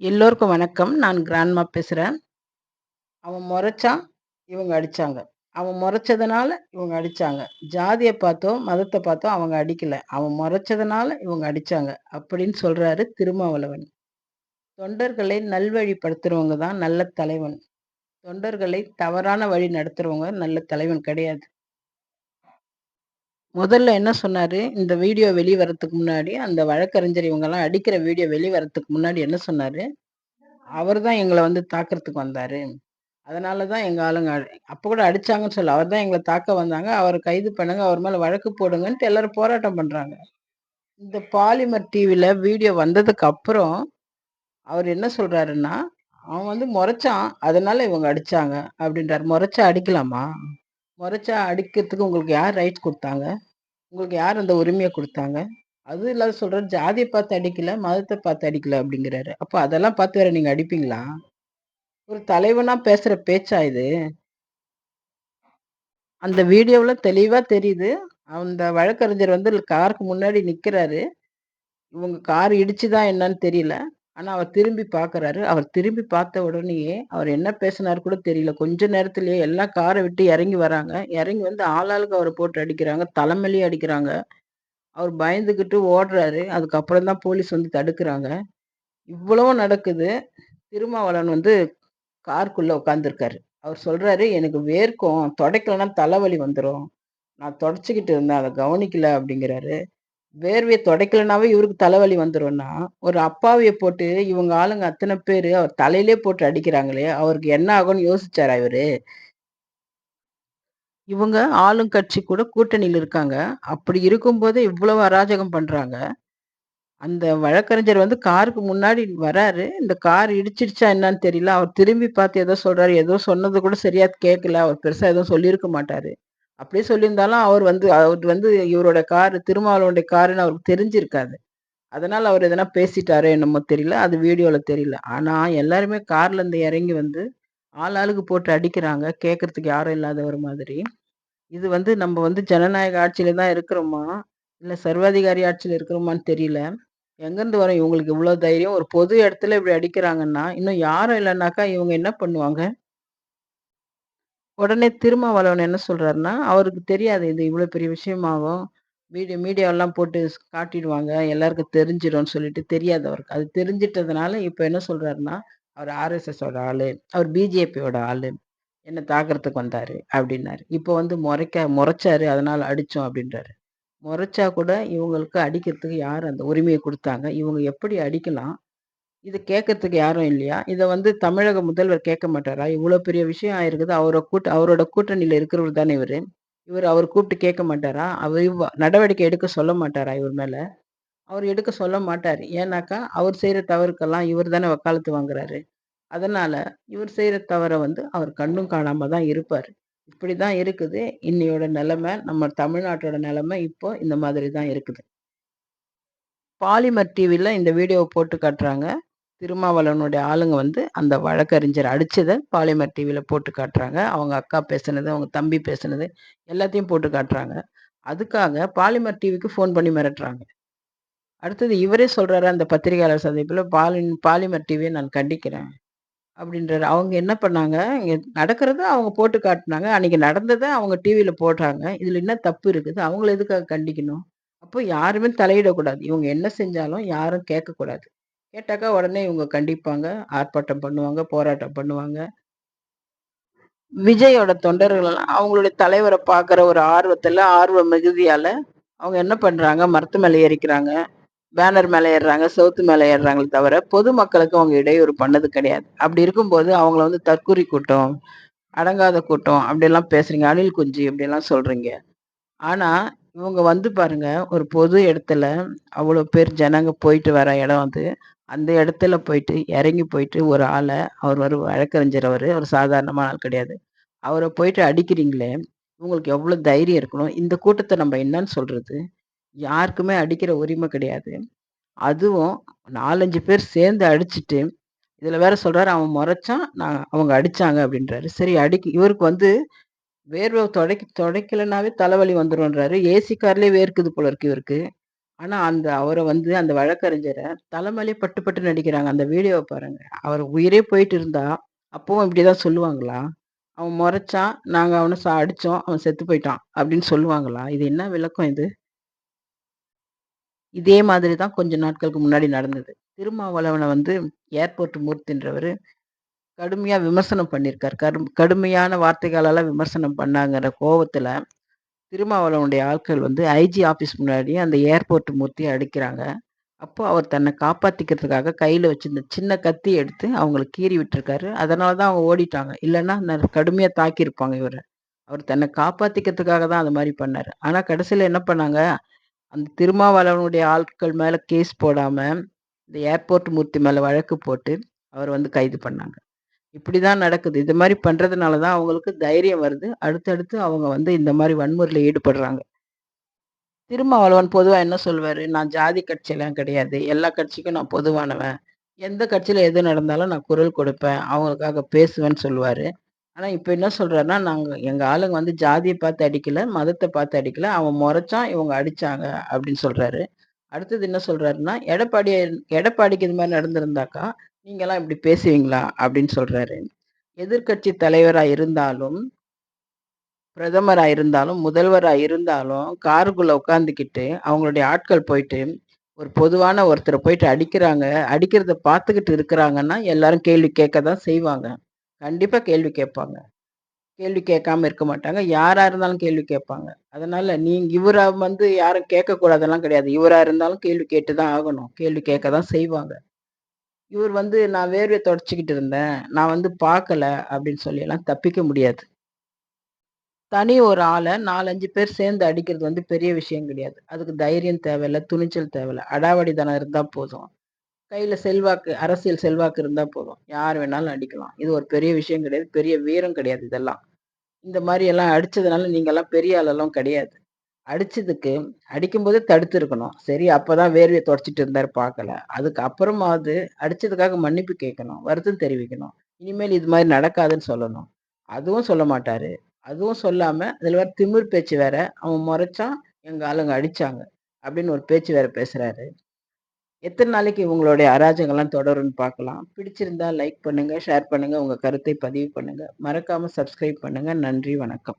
எல்லோருக்கும் வணக்கம். நான் கிராண்ட்மா பேசுகிறேன் அவன் மொறச்சான், இவங்க அடிச்சாங்க. அவன் முறைச்சதுனால இவங்க அடித்தாங்க ஜாதியை பார்த்தோ, மதத்தை பார்த்தோ அவங்க அடிக்கலை அவன் முறைச்சதுனால இவங்க அடிச்சாங்க. அப்படின்னு சொல்கிறாரு திருமாவளவன். தொண்டர்களை நல்வழிப்படுத்துறவங்க தான் நல்ல தலைவன். தொண்டர்களை தவறான வழி நடத்துகிறவங்க நல்ல தலைவன் கிடையாது. முதல்ல என்ன சொன்னாரு, இந்த வீடியோ வெளி வரத்துக்கு முன்னாடி, அந்த வழக்கறிஞர் இவங்கெல்லாம் அடிக்கிற வீடியோ வெளி வரத்துக்கு முன்னாடி என்ன சொன்னாரு, அவர் தான் எங்களை வந்து தாக்குறதுக்கு வந்தாரு. அதனால தான் எங்கள் ஆளுங்க அப்போ கூட அடிச்சாங்கன்னு சொல்ல அவர் தான் எங்களை தாக்க வந்தாங்க. அவர் கைது பண்ணுங்க. அவர் மேலே வழக்கு போடுங்கன்ட்டு எல்லாரும் போராட்டம் பண்ணுறாங்க இந்த பாலிமர் டிவியில் வீடியோ வந்ததுக்கு அப்புறம், அவர் என்ன சொல்கிறாருன்னா அவன் வந்து முறைச்சான் அதனால இவங்க அடிச்சாங்க அப்படின்றாரு. முறைச்சா அடிக்கலாமா? குறைச்சா அடிக்கிறதுக்கு உங்களுக்கு யார் ரைட்ஸ் கொடுத்தாங்க உங்களுக்கு யார் அந்த உரிமையை கொடுத்தாங்க அதுவும் இல்லாத சொல்கிறார் ஜாதியை பார்த்து அடிக்கல, மதத்தை பார்த்து அடிக்கல அப்படிங்கிறாரு. அப்போ அதெல்லாம் பார்த்து வேற நீங்கள் அடிப்பீங்களா? ஒரு தலைவனாக பேசுகிற பேச்சா இது? அந்த வீடியோவில் தெளிவாக தெரியுது. அந்த வழக்கறிஞர் வந்து காருக்கு முன்னாடி நிற்கிறாரு இவங்க கார் இடிச்சுதா என்னன்னு தெரியல. ஆனால் அவர் திரும்பி பார்க்குறாரு. அவர் திரும்பி பார்த்த உடனேயே, அவர் என்ன பேசினாரு கூட தெரியல. கொஞ்ச நேரத்திலேயே எல்லாம் காரை விட்டு இறங்கி வராங்க. இறங்கி வந்து ஆளாளுக்கு அவரை போட்டு அடிக்கிறாங்க. தலைமையிலேயே அடிக்கிறாங்க. அவர் பயந்துக்கிட்டு ஓடுறாரு. அதுக்கப்புறம் தான் போலீஸ் வந்து தடுக்கிறாங்க இவ்வளவும் நடக்குது. திருமாவளவன் வந்து கார்க்குள்ளே உட்காந்துருக்காரு அவர் சொல்கிறாரு "எனக்கு வேர்க்கும். தொடைக்கலன்னா தலைவலி வந்துடும் நான் தொடச்சிக்கிட்டு இருந்தேன். அதை கவனிக்கல" அப்படிங்கிறாரு. வேர்வையை தொடைக்கலனாவே இவருக்கு தலைவலி வந்துடும்னா ஒரு அப்பாவியை போட்டு இவங்க ஆளுங்க அத்தனை பேர் அவர் தலையிலே போட்டு அடிக்கிறாங்களே, அவருக்கு என்ன ஆகும்னு யோசிச்சாரா இவரு? இவங்க ஆளுங்கட்சி கூட கூட்டணியில் இருக்காங்க. அப்படி இருக்கும்போதே இவ்வளவு அராஜகம் பண்றாங்க. அந்த வழக்கறிஞர் வந்து காருக்கு முன்னாடி வராரு. இந்த கார் இடிச்சிடுச்சா என்னன்னு தெரியல. அவர் திரும்பி பார்த்து ஏதோ சொல்றாரு. ஏதோ சொன்னது கூட சரியா கேட்கல. அவர் பெருசா எதுவும் சொல்லியிருக்க மாட்டாரு. அப்படியே சொல்லியிருந்தாலும் அவர் வந்து அவர் வந்து இவரோட கார் திருமாவளவனுடைய காருன்னு அவருக்கு தெரிஞ்சிருக்காது. அதனால அவர் எதனா பேசிட்டாரோ என்னமோ தெரியல. அது வீடியோவில் தெரியல. ஆனால் எல்லாருமே கார்ல இருந்து இறங்கி வந்து ஆள் ஆளுக்கு போட்டு அடிக்கிறாங்க. கேட்கறதுக்கு யாரும் இல்லாதவர் மாதிரி. இது வந்து நம்ம வந்து ஜனநாயக ஆட்சியில தான் இருக்கிறோமா? இல்லை சர்வாதிகாரி ஆட்சியில் இருக்கிறோமான்னு தெரியல. எங்கேருந்து வரும் இவங்களுக்கு இவ்வளோ தைரியம்? ஒரு பொது இடத்துல இப்படி அடிக்கிறாங்கன்னா, இன்னும் யாரும் இல்லைனாக்கா இவங்க என்ன பண்ணுவாங்க? உடனே திருமாவளவன் என்ன சொல்றாருன்னா, அவருக்கு தெரியாது இது இவ்வளோ பெரிய விஷயமாகும். வீடியோ மீடியாவெல்லாம் போட்டு காட்டிடுவாங்க. எல்லாருக்கும் தெரிஞ்சிடும்னு சொல்லிட்டு தெரியாது அவருக்கு. அது தெரிஞ்சிட்டதுனால இப்போ என்ன சொல்றாருன்னா, அவர் ஆர்எஸ்எஸோட ஆளு. அவர் பிஜேபியோட ஆளு. என்ன தாக்குறதுக்கு வந்தாரு அப்படின்னாரு இப்போ வந்து முறைக்க முறைச்சாரு அதனால அடிச்சோம் அப்படின்றாரு முறைச்சா கூட இவங்களுக்கு அடிக்கிறதுக்கு யார் அந்த உரிமையை கொடுத்தாங்க இவங்க எப்படி அடிக்கலாம்? இது கேட்கறதுக்கு யாரும் இல்லையா? இதை வந்து தமிழக முதல்வர் கேட்க மாட்டாரா? இவ்வளோ பெரிய விஷயம் ஆயிருக்குது. அவரோட கூட்ட அவரோட கூட்டணியில் இருக்கிறவர் தானே இவர் இவர் அவர் கூப்பிட்டு கேட்க மாட்டாரா? அவர் நடவடிக்கை எடுக்க சொல்ல மாட்டாரா இவர் மேலே அவர் எடுக்க சொல்ல மாட்டார் ஏன்னாக்கா, அவர் செய்கிற தவறுக்கெல்லாம் இவர் தானே வக்காலத்து வாங்குறாரு. அதனால் இவர் செய்கிற தவறை வந்து அவர் கண்ணும் காணாமல் தான் இருப்பார் இப்படி தான் இருக்குது இன்னையோட நிலைமை நம்ம தமிழ்நாட்டோட நிலைமை இப்போ இந்த மாதிரி தான் இருக்குது. பாலிமர் டிவியில் இந்த வீடியோவை போட்டு காட்டுறாங்க. திருமாவளவனுடைய ஆளுங்க வந்து அந்த வழக்கறிஞர் அடித்ததை பாலிமர் டிவியில் போட்டு காட்டுறாங்க. அவங்க அக்கா பேசுனது, அவங்க தம்பி பேசுனது எல்லாத்தையும் போட்டு காட்டுறாங்க. அதுக்காக பாலிமர் டிவிக்கு ஃபோன் பண்ணி மிரட்டுறாங்க. அடுத்தது இவரே சொல்கிறாரு அந்த பத்திரிகையாளர் சந்திப்பில் "பாலின் பாலிமர் டிவியை நான் கண்டிக்கிறேன்." அப்படின்றாரு. அவங்க என்ன பண்ணாங்க, இங்கே நடக்கிறத அவங்க போட்டு காட்டினாங்க அன்றைக்கி நடந்ததை அவங்க டிவியில் போடுறாங்க. இதில் என்ன தப்பு இருக்குது? அவங்கள எதுக்காக கண்டிக்கணும்? அப்போ யாருமே தலையிடக்கூடாது. இவங்க என்ன செஞ்சாலும் யாரும் கேட்கக்கூடாது. கேட்டாக்கா உடனே இவங்க கண்டிப்பாங்க, ஆர்ப்பாட்டம் பண்ணுவாங்க, போராட்டம் பண்ணுவாங்க. விஜயோட தொண்டர்கள் எல்லாம் அவங்களுடைய தலைவரை பார்க்குற ஒரு ஆர்வத்தில் ஆர்வ மிகுதியால் அவங்க என்ன பண்ணுறாங்க மரத்து மேலே ஏறிக்கிறாங்க. பேனர் மேலே ஏறுறாங்க, சவுத்து மேலே ஏறுறாங்களே தவிர, பொதுமக்களுக்கு அவங்க இடையூறு பண்ணது கிடையாது. அப்படி இருக்கும்போது அவங்கள வந்து தற்கூரி கூட்டம், அடங்காத கூட்டம் அப்படிலாம் பேசுறீங்க. அணில் குஞ்சு அப்படிலாம் சொல்றீங்க. ஆனா, இவங்க வந்து பாருங்க, ஒரு பொது இடத்துல அவ்வளோ பேர் ஜனங்க போயிட்டு வர இடம் அது. அந்த இடத்துல போயிட்டு, இறங்கி போயிட்டு ஒரு ஆளை அவர் ஒரு வழக்கறிஞர் அவர் ஒரு சாதாரணமான ஆள் கிடையாது. அவரை போயிட்டு அடிக்கிறீங்களே, உங்களுக்கு எவ்வளோ தைரியம் இருக்கணும்? இந்த கூட்டத்தை நம்ம என்னன்னு சொல்றது? யாருக்குமே அடிக்கிற உரிமை கிடையாது. அதுவும் 4, 5 பேர் சேர்ந்து அடிச்சுட்டு, இதுல வேற சொல்றாரு, "அவன் முறைச்சான் நான் அவங்க அடிச்சாங்க" அப்படின்றாரு. சரி அடிக் இவருக்கு வந்து வேர்வை தொடக்கி தொடக்கலைனாவே தலைவலி வந்துடும்ன்றாரு ஏசி கார்லேயே வேர்க்குது போல இருக்கு இவருக்கு. ஆனால் அந்த அவரை வந்து அந்த வழக்கறிஞரை தல பட்டு பட்டு நடிக்கிறாங்க. அந்த வீடியோவை பாருங்க. அவர் உயிரே போயிட்டு இருந்தா, அப்பவும் இப்படிதான் சொல்லுவாங்களா? அவன் மொறச்சான், நாங்கள் அவனை சா அடித்தோம் அவன் செத்து போயிட்டான். அப்படின்னு சொல்லுவாங்களா? இது என்ன விளக்கம் இது? இதே மாதிரி தான் கொஞ்ச நாட்களுக்கு முன்னாடி நடந்தது. திருமாவளவனை வந்து ஏர்போர்ட் மூர்த்தின்றவர் கடுமையாக விமர்சனம் பண்ணியிருக்கார் கடும் கடுமையான வார்த்தைகளால் விமர்சனம் பண்ணாங்கிற கோபத்தில் திருமாவளவனுடைய ஆட்கள் வந்து ஐஜி ஆஃபீஸ் முன்னாடி அந்த ஏர்போர்ட் மூர்த்தியை அடிக்கிறாங்க. அப்போ அவர் தன்னை காப்பாற்றிக்கிறதுக்காக கையில் வச்சிருந்த சின்ன கத்தி எடுத்து அவங்கள கீறி விட்டுருக்காரு. அதனால தான் அவங்க ஓடிட்டாங்க. இல்லைன்னா கடுமையாக தாக்கியிருப்பாங்க இவரை அவர் தன்னை காப்பாற்றிக்கிறதுக்காக தான் அது மாதிரி பண்ணார் ஆனால் கடைசியில் என்ன பண்ணாங்க, அந்த திருமாவளவனுடைய ஆட்கள் மேலே கேஸ் போடாமல் இந்த ஏர்போர்ட் மூர்த்தி மேலே வழக்கு போட்டு, அவர் வந்து கைது பண்ணாங்க. இப்படிதான் நடக்குது. இது மாதிரி பண்றதுனால தான் அவங்களுக்கு தைரியம் வருது. அடுத்தடுத்து அவங்க வந்து இந்த மாதிரி வன்முறையில் ஈடுபடுறாங்க. திருமாவளவன் பொதுவா என்ன சொல்லுவாரு? நான் ஜாதி கட்சிலாம் கிடையாது. எல்லா கட்சிக்கும் நான் பொதுவானவன். எந்த கட்சியில எது நடந்தாலும் நான் குரல் கொடுப்பேன். அவங்களுக்காக பேசுவேன்னு சொல்லுவாரு. ஆனா இப்ப என்ன சொல்றாருன்னா, நாங்க எங்க ஆளுங்க வந்து ஜாதியை பார்த்து அடிக்கல, மதத்தை பார்த்து அடிக்கல. அவன் முறைச்சான் இவங்க அடிச்சாங்க அப்படின்னு சொல்றாரு. அடுத்தது என்ன சொல்றாருன்னா, எடப்பாடி எடப்பாடிக்கு இது மாதிரி நடந்திருந்தாக்கா, நீங்களாம் இப்படி பேசுவீங்களா? அப்படின்னு சொல்றாரு. எதிர்க்கட்சி தலைவராக இருந்தாலும் பிரதமராக இருந்தாலும், முதல்வராக இருந்தாலும், காருக்குள்ளே உட்காந்துக்கிட்டு, அவங்களுடைய ஆட்கள் போயிட்டு, ஒரு பொதுவான ஒருத்தரை போயிட்டு அடிக்கிறாங்க. அடிக்கிறத பார்த்துக்கிட்டு இருக்கிறாங்கன்னா, எல்லாரும் கேள்வி கேட்க தான் செய்வாங்க. கண்டிப்பாக கேள்வி கேட்பாங்க. கேள்வி கேட்காம இருக்க மாட்டாங்க. யாரா இருந்தாலும் கேள்வி கேட்பாங்க. அதனால நீங்க இவர வந்து யாரும் கேட்கக்கூடாதெல்லாம் கிடையாது. இவரா இருந்தாலும் கேள்வி கேட்டு தான் ஆகணும். கேள்வி கேட்க தான் செய்வாங்க. இவர் வந்து நான் வேர்வை தொடச்சிக்கிட்டு இருந்தேன். நான் வந்து பார்க்கல அப்படின்னு சொல்லிலாம் தப்பிக்க முடியாது. தனி ஒரு ஆளை நாலஞ்சு பேர் சேர்ந்து அடிக்கிறது வந்து பெரிய விஷயம் கிடையாது. அதுக்கு தைரியம் தேவையில்ல, துணிச்சல் தேவையில்ல. அடாவடித்தனம் இருந்தால் போதும். கையில் செல்வாக்கு, அரசியல் செல்வாக்கு இருந்தால் போதும். யார் வேணாலும் அடிக்கலாம். இது ஒரு பெரிய விஷயம் கிடையாது. பெரிய வீரம் கிடையாது இதெல்லாம். இந்த மாதிரி எல்லாம் அடிச்சதுனால நீங்கெல்லாம் பெரிய ஆளெல்லாம் கிடையாது. அடிச்சதுக்கு அடிக்கும்போதே தடுத்திருக்கணும். சரி அப்பதான் வேர்வையை தொடச்சிட்டு இருந்தாரு பார்க்கல. அதுக்கு அப்புறமாவது அடிச்சதுக்காக மன்னிப்பு கேட்கணும். வருத்தம் தெரிவிக்கணும். இனிமேல் இது மாதிரி நடக்காதுன்னு சொல்லணும். அதுவும் சொல்ல மாட்டாரு. அதுவும் சொல்லாம, இதுல வேற திமிர் பேச்சு வேற. அவன் முறைச்சான் எங்க ஆளுங்க அடிச்சாங்க. அப்படின்னு ஒரு பேச்சு வேற பேசுறாரு. எத்தனை நாளைக்கு இவங்களுடைய அராஜகம்லாம் தொடரும்னு பார்க்கலாம். பிடிச்சிருந்தா லைக் பண்ணுங்க, ஷேர் பண்ணுங்க, உங்க கருத்தை பதிவு பண்ணுங்க. மறக்காம சப்ஸ்கிரைப் பண்ணுங்க. நன்றி, வணக்கம்.